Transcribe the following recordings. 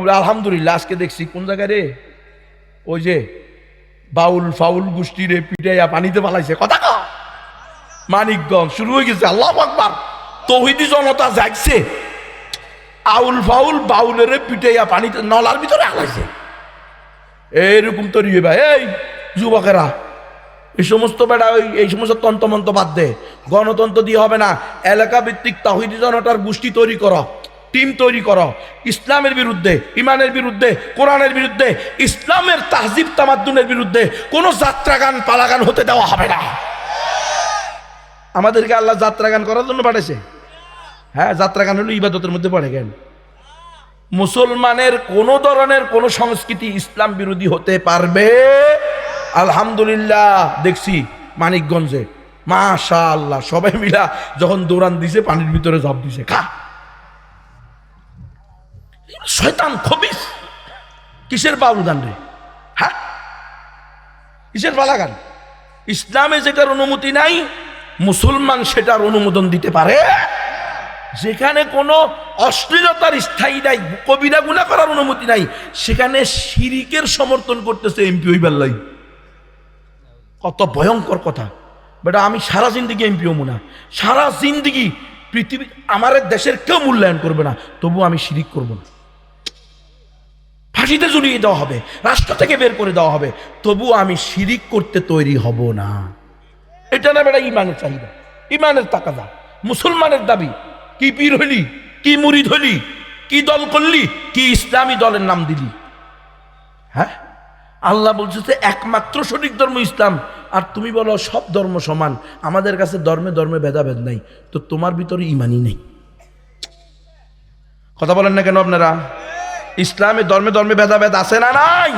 আলহামদুলিল্লাহ আজকে দেখছি, কোন জায়গায় রে? ওই যে বাউল ফাউল গোষ্ঠী রে পিটাইয়া পানিতে পালাইছে। কথা ক। মানিকগঞ্জ, শুরু হয়ে গেছে, আল্লাহ আকবার। তহিদি জনতা জাগছে। আউল ফাউল বাউলের পিটাইয়া পানিতে নলার ভিতরে আলাইছে। এইরকম তৈরি হইবা। এই যুবকেরা, এই সমস্ত বেড়া ওই এই সমস্ত তন্ত্রমন্ত্র বাদ দে। গণতন্ত্র দিয়ে হবে না। এলাকা ভিত্তিক তাহিদি জনতার গোষ্ঠী তৈরি করো। টিম তৈরি করো। ইসলামের বিরুদ্ধে ইমানের বিরুদ্ধে, কোরআনের বিরুদ্ধে, ইসলামের তাহজিব তামাদ্দুনের বিরুদ্ধে কোনো যাত্রাগান, পালাগান হতে দেওয়া হবে না। আমাদেরকে আল্লাহ যাত্রাগান করার জন্য পাঠাইছে। হ্যাঁ যাত্রাগান হলো ইবাদতের মধ্যে পড়ে গেল মুসলমানের কোন ধরনের কোন সংস্কৃতি ইসলাম বিরোধী হতে পারবে? আলহামদুলিল্লাহ, দেখছি মানিকগঞ্জে। মাশা আল্লাহ সবাই মিলা যখন দৌড়ান দিছে, পানির ভিতরে ঝাঁপ দিছে। খা! শয়তান খবিস। কিসের বাউল গান রে? হ্যাঁ? কিসের বালা গান? ইসলামে যেটার অনুমতি নাই, মুসলমান সেটার অনুমোদন দিতে পারে। যেখানে কোনো অশ্লীলতার স্থায়ী নাই, কবিরা গুণা করার অনুমতি নাই, সেখানে শিরিকের সমর্থন করতেছে এমপি হইবার লাই। কত ভয়ঙ্কর কথা। বেটা, আমি সারা জিন্দিগি এমপি হব না। সারা জিন্দিগি পৃথিবী, আমার দেশের কেউ মূল্যায়ন করবে না। তবু আমি শিরিক করব না। ফাঁসিতে ঝুলিয়ে দেওয়া হবে, রাষ্ট্র থেকে বের করে দেওয়া হবে, তবু আমি শিরিক করতে তৈরি হব না। এটা না বেটা ইমানের চাহিদা, ইমানের তাকাদা। মুসলমানের দাবি, কি পীর হলি, কি মুরিদ হইলি কি দল করলি, কি ইসলামী দলের নাম দিলি। হ্যাঁ? আল্লাহ বলছে যে একমাত্র সঠিক ধর্ম ইসলাম, আর তুমি বলো সব ধর্ম সমান, আমাদের কাছে ধর্মে ধর্মে ভেদাভেদ নাই, তো তোমার ভিতরে ইমানই নেই। কথা বলেন না কেন আপনারা? ইসলামে ধর্মে ধর্মে ভেদাভেদ আছে না নাই?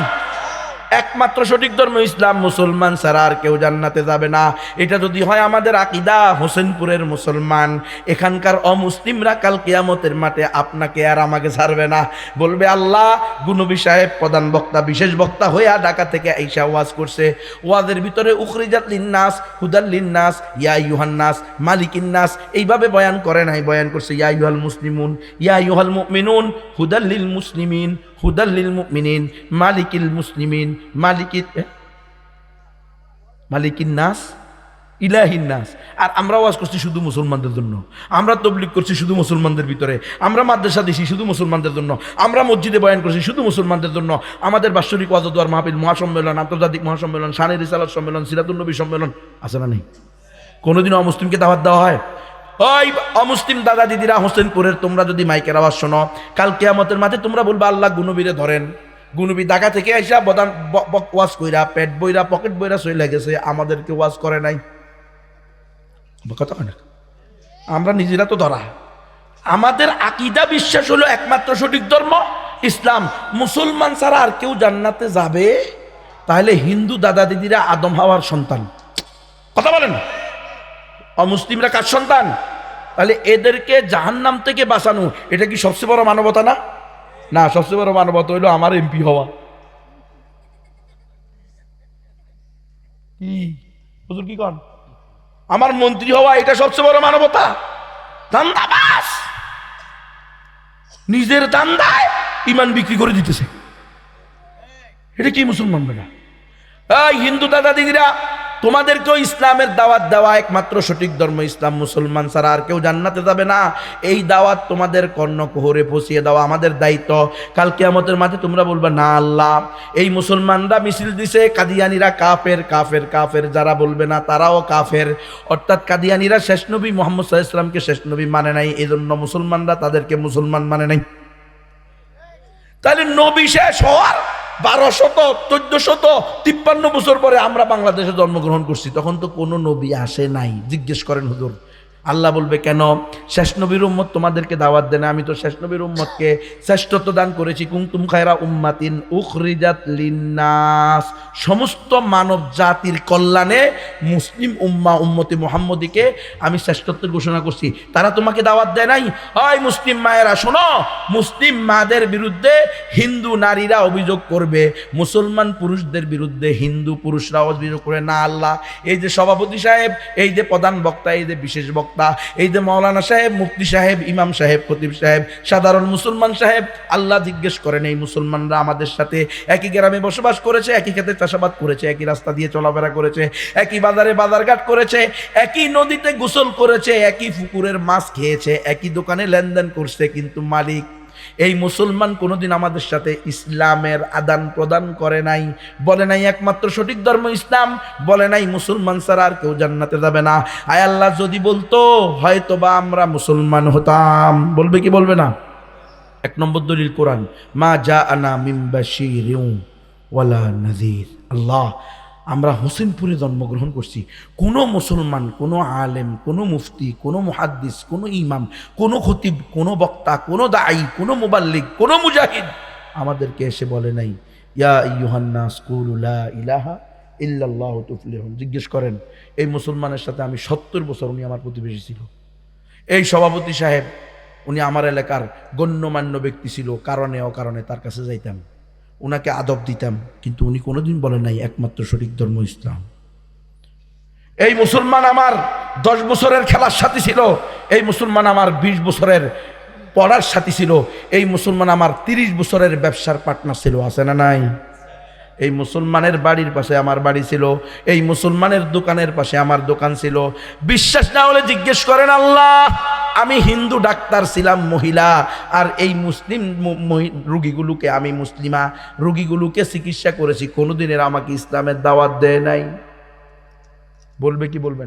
একমাত্র সঠিক ধর্ম ইসলাম, মুসলমান ছাড়া আর কেউ জান্নাতে যাবে না। এটা যদি হয় আমাদের আকিদা, হোসেনপুরের মুসলমান। এখানকার অমুসলিমরা কাল কেয়ামতের মাঠে আপনাকে আর আমাকে ছাড়বে না। বলবে, আল্লাহ, গুনবী সাহেব, প্রধান বক্তা, বিশেষ বক্তা হইয়া ঢাকা থেকে এইসা ওয়াজ করছে। ওয়াজের ভিতরে উখরিজাত লিন্নাস, হুদাল লিন্নাস, ইয়া ইউহান্নাস মালিকিন্নাস এইভাবে বয়ান করে নাই, বয়ান করছে, ইয়া ইউহাল মুসলিমুন, ইয়া ইউহাল মুমিনুন, হুদাল লিল মুসলিমিন, হুদাল লিল মুমিনিন, মালিকিল মুসলিমিন মালিকিন নাস? ইলাহিন নাস। আর আমরা ওয়াজ করছি শুধু মুসলমানদের জন্য। আমরা তবলিক করছি শুধু মুসলমানদের ভিতরে। আমরা মাদ্রাসা দিছি শুধু মুসলমানদের জন্য। আমরা মসজিদে বয়ান করছি শুধু মুসলমানদের জন্য। আমাদের বাৎসরিক ওয়াজদুয়ার মাহফিল, মহাসম্মেলন, আন্তর্জাতিক মহাসম্মেলন সানের রিসালাত সম্মেলন সিরাতুন্নবী সম্মেলন, আছে না নেই? কোনোদিনও অমুসলিমকে দাওয়াত দেওয়া হয়? ওই অমুসলিম দাদা দিদিরা হোসেনপুরের, তোমরা যদি মাইকের আওয়াজ শোনো, কাল কেয়ামতের মাঝে তোমরা বলবা, আল্লাহ গুনবীরে ধরেন। গুনবী দাগা থেকে আইসা বদান ওয়াজ কইরা, পেট বইরা, পকেট বইরা চলে গেছে, আমাদেরকে ওয়াজ করে নাই। কথা আমরা নিজেরা তো ধরা। আমাদের আকিদা বিশ্বাস হলো একমাত্র সঠিক ধর্ম, ইসলাম। মুসলমান ছাড়া আর কেউ জান্নাতে যাবে, তাহলে হিন্দু দাদা দিদিরা আদম হাওয়ার সন্তান। কথা বলেন? অমুসলিমরা কার সন্তান? তাহলে এদেরকে জাহান্নাম থেকে বাঁচানো, এটা কি সবচেয়ে বড় মানবতা না? না, সবচেয়ে বড় মানবতা হইল আমার এমপি হওয়া। কি? কন? আমার মন্ত্রী হওয়া, এটা সবচেয়ে বড় মানবতা? দান্দাবাস নিজের দান্দায় ইমান বিক্রি করে দিতেছে। এটা কি মুসলমান বেটা? এই হিন্দু দাদা দিদিরা তোমাদেরকেও ইসলামের দাওয়াত দেওয়া একমাত্র সঠিক ধর্ম ইসলাম। মুসলমান ছাড়া আর কেউ জান্নাতে যাবে না। এই দাওয়াত তোমাদের কর্ণকোহরে পৌঁছিয়ে দেওয়া আমাদের দায়িত্ব। কালকে আমাদের মাঝে তোমরা বলবে, না আল্লাহ, এই মুসলমানরা মিছিল দিছে, কাদিয়ানিরা কাফের কাফের কাফের। যারা বলবে না, তারাও কাফের। অর্থাৎ কাদিয়ানিরা শেষ নবী মোহাম্মদ সাল্লাহ ইসলামকে শেষ নবী মানে নাই। এই জন্য মুসলমানরা তাদেরকে মুসলমান মানে নাই। তাহলে নবী শেষ হওয়ার বারো শত চোদ্দ শত তিপ্পান্ন বছর পরে আমরা বাংলাদেশে জন্মগ্রহণ করছি। তখন তো কোনো নবী আসে নাই। জিজ্ঞেস করেন হুজুর আল্লাহ বলবে, কেন? শেষ নবীর উম্মত তোমাদেরকে দাওয়াত দেন আমি তো শেষ নবীর উম্মতকে শ্রেষ্ঠত্ব দান করেছি। কুমতুম খায়রা উম্মাতিন উখরিজাত লিন্নাস। সমস্ত মানব জাতির কল্যাণে মুসলিম উম্মা, উম্মতি মোহাম্মদীকে আমি শ্রেষ্ঠত্বের ঘোষণা করছি। তারা তোমাকে দাওয়াত দেয় নাই? হয় মুসলিম মায়েরা, শোনো! মুসলিম মাদের বিরুদ্ধে হিন্দু নারীরা অভিযোগ করবে, মুসলমান পুরুষদের বিরুদ্ধে হিন্দু পুরুষরা অভিযোগ করে না আল্লাহ, এই যে সভাপতি সাহেব, এই যে প্রধান বক্তা, এই যে বিশেষ বক্তা বক্তা এই যে মৌলানা সাহেব, মুফতি সাহেব, ইমাম সাহেব, খতিব সাহেব, সাধারণ মুসলমান সাহেব, আল্লাহ জিজ্ঞেস করেন, এই মুসলমানরা আমাদের সাথে একই গ্রামে বসবাস করেছে, একই ক্ষেত্রে চাষাবাদ করেছে, একই রাস্তা দিয়ে চলাফেরা করেছে, একই বাজারে বাজারঘাট করেছে, একই নদীতে গোসল করেছে, একই পুকুরের মাছ খেয়েছে, একই দোকানে লেনদেন করছে, কিন্তু মালিক এই মুসলমান কোনোদিন আমাদের সাথে ইসলামের আদান প্রদান করে নাই, বলে নাই একমাত্র সঠিক ধর্ম ইসলাম, বলে নাই মুসলমান ছাড়া আর কেউ জান্নাতে যাবে না। আয় আল্লাহ, যদি বলতো হয়তো বা আমরা মুসলমান হতাম। বলবে কি বলবে না? এক নম্বর দলিল কোরআন, মা যা আনা মিম্বাশির ওয়ালা নাজির আল্লাহ আমরা হোসেনপুরে জন্মগ্রহণ করছি। কোনো মুসলমান, কোনো আলেম, কোনো মুফতি, কোনো মুহাদ্দিস, কোনো ইমাম, কোনো খতিব, কোনো বক্তা, কোনো দায়ী, কোনো মোবাল্লিক, কোনো মুজাহিদ আমাদেরকে এসে বলে নাই, ইয়া ইউহান্না স্কুলুলা ইলাহা ইল্লাল্লাহ তুফলিহুন। জিজ্ঞেস করেন, এই মুসলমানের সাথে আমি সত্তর বছর উনি আমার প্রতিবেশী ছিল। এই সভাপতি সাহেব, উনি আমার এলাকার গণ্যমান্য ব্যক্তি ছিল, কারণে অকারণে তার কাছে যাইতাম। ওনাকে আদব দিতাম, কিন্তু উনি কোনোদিন বলেন নাই, একমাত্র সঠিক ধর্ম ইসলাম। এই মুসলমান আমার দশ বছরের খেলার সাথী ছিল, এই মুসলমান আমার বিশ বছরের পড়ার সাথী ছিল, এই মুসলমান আমার তিরিশ বছরের ব্যবসার পার্টনার ছিল, আছে না নাই? এই মুসলমানের বাড়ির পাশে আমার বাড়ি ছিল, এই মুসলমানের দোকানের পাশে আমার দোকান ছিল। বিশ্বাস না হলে জিজ্ঞেস করেন আল্লাহ আমি হিন্দু ডাক্তার ছিলাম, মহিলা। আর এই মুসলিম রুগীগুলোকে আমি মুসলিমা। রুগীগুলোকে চিকিৎসা করেছি। কোনোদিনের আমাকে ইসলামের দাওয়াত দেয় নাই। বলবে কি বলবে